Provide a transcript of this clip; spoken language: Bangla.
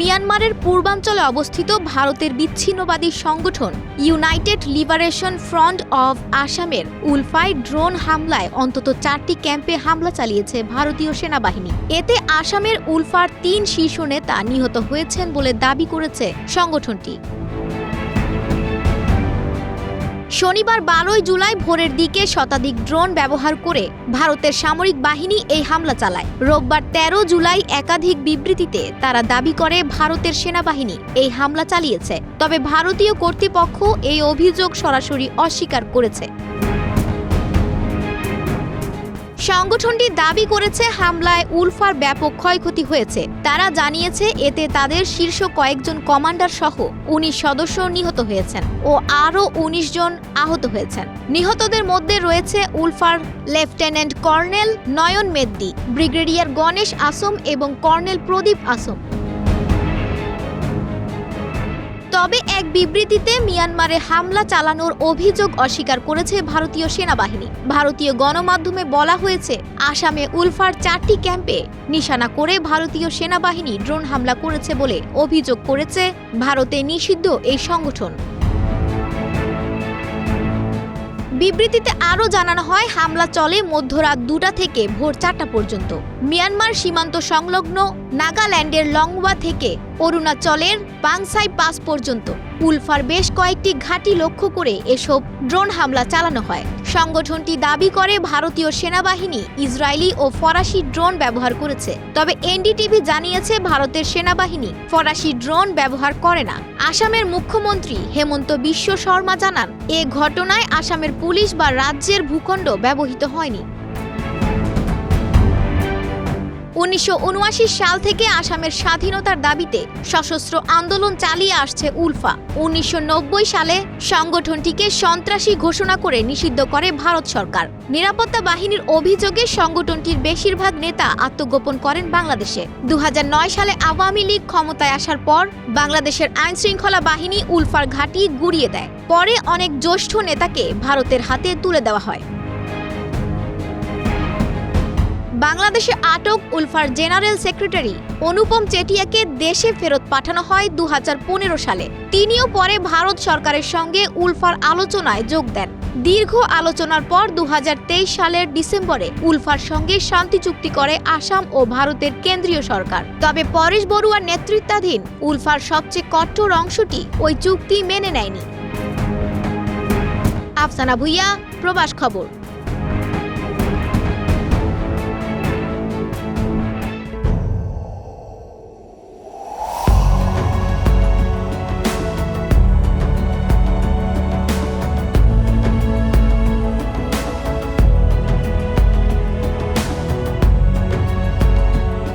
মিয়ানমারের পূর্বাঞ্চলে অবস্থিত ভারতের বিচ্ছিন্নবাদী সংগঠন ইউনাইটেড লিবারেশন ফ্রন্ট অব আসামের উলফাই ড্রোন হামলায় অন্তত চারটি ক্যাম্পে হামলা চালিয়েছে ভারতীয় সেনাবাহিনী। এতে আসামের উলফার তিন শীর্ষ নেতা নিহত হয়েছেন বলে দাবি করেছে সংগঠনটি। শনিবার বারোই জুলাই ভোরের দিকে শতাধিক ড্রোন ব্যবহার করে ভারতের সামরিক বাহিনী এই হামলা চালায়। রোববার তেরো জুলাই একাধিক বিবৃতিতে তারা দাবি করে, ভারতের সেনাবাহিনী এই হামলা চালিয়েছে, তবে ভারতীয় কর্তৃপক্ষ এই অভিযোগ সরাসরি অস্বীকার করেছে। সংগঠনটি দাবি করেছে হামলায় উলফার ব্যাপক ক্ষয়ক্ষতি হয়েছে। তারা জানিয়েছে, এতে তাদের শীর্ষ কয়েকজন কমান্ডার সহ উনিশ সদস্য নিহত হয়েছেন ও আরও উনিশ জন আহত হয়েছেন। নিহতদের মধ্যে রয়েছে উলফার lieutenant colonel Nayan Medhi, brigadier Ganesh Asom এবং কর্নেল প্রদীপ আসম। তবে এক বিবৃতিতে মিয়ানমারে হামলা চালানোর অভিযোগ অস্বীকার করেছে ভারতীয় সেনাবাহিনী। ভারতীয় গণমাধ্যমে বলা হয়েছে, আসামে উলফার চারটি ক্যাম্পে নিশানা করে ভারতীয় সেনাবাহিনী ড্রোন হামলা করেছে বলে অভিযোগ করেছে ভারতে নিষিদ্ধ এই সংগঠন। বিবৃতিতে আরও জানানো হয়, হামলা চলে মধ্যরাত দুটা থেকে ভোর চারটা পর্যন্ত। মিয়ানমার সীমান্ত সংলগ্ন নাগাল্যান্ডের লংওয়া থেকে অরুণাচলের বাংসাই পাস পর্যন্ত। উলফার বেশ কয়েকটি ঘাঁটি লক্ষ্য করে এসব ড্রোন হামলা চালানো হয়। সংগঠনটি দাবি করে, ভারতীয় সেনাবাহিনী ইসরায়েলি ও ফরাসি ড্রোন ব্যবহার করেছে। তবে এনডিটিভি জানিয়েছে, ভারতের সেনাবাহিনী ফরাসি ড্রোন ব্যবহার করে না। আসামের মুখ্যমন্ত্রী হেমন্ত বিশ্ব শর্মা জানান, এ ঘটনায় আসামের পুলিশ বা রাজ্যের ভূখণ্ড ব্যবহৃত হয়নি। উনিশশো উনআশি সাল থেকে আসামের স্বাধীনতার দাবিতে সশস্ত্র আন্দোলন চালিয়ে আসছে উলফা। উনিশশো নব্বই সালে সংগঠনটিকে সন্ত্রাসী ঘোষণা করে নিষিদ্ধ করে ভারত সরকার। নিরাপত্তা বাহিনীর অভিযোগে সংগঠনটির বেশিরভাগ নেতা আত্মগোপন করেন বাংলাদেশে। দু হাজার নয় সালে আওয়ামী লীগ ক্ষমতায় আসার পর বাংলাদেশের আইন শৃঙ্খলা বাহিনী উলফার ঘাঁটি গুড়িয়ে দেয়। পরে অনেক জ্যেষ্ঠ নেতাকে ভারতের হাতে তুলে দেওয়া হয়। বাংলাদেশে আটক উলফার জেনারেল সেক্রেটারি অনুপম চেটিয়াকে দেশে ফেরত পাঠানো হয় দু হাজার পনেরো সালে। তিনিও পরে ভারত সরকারের সঙ্গে উলফার আলোচনায় যোগ দেন। দীর্ঘ আলোচনার পর দু হাজার তেইশ সালের ডিসেম্বরে উলফার সঙ্গে শান্তি চুক্তি করে আসাম ও ভারতের কেন্দ্রীয় সরকার। তবে পরেশ বড়ুয়ার নেতৃত্বাধীন উলফার সবচেয়ে কঠোর অংশটি ওই চুক্তি মেনে নেয়নি। আফসানা ভুইয়া, প্রবাস খবর।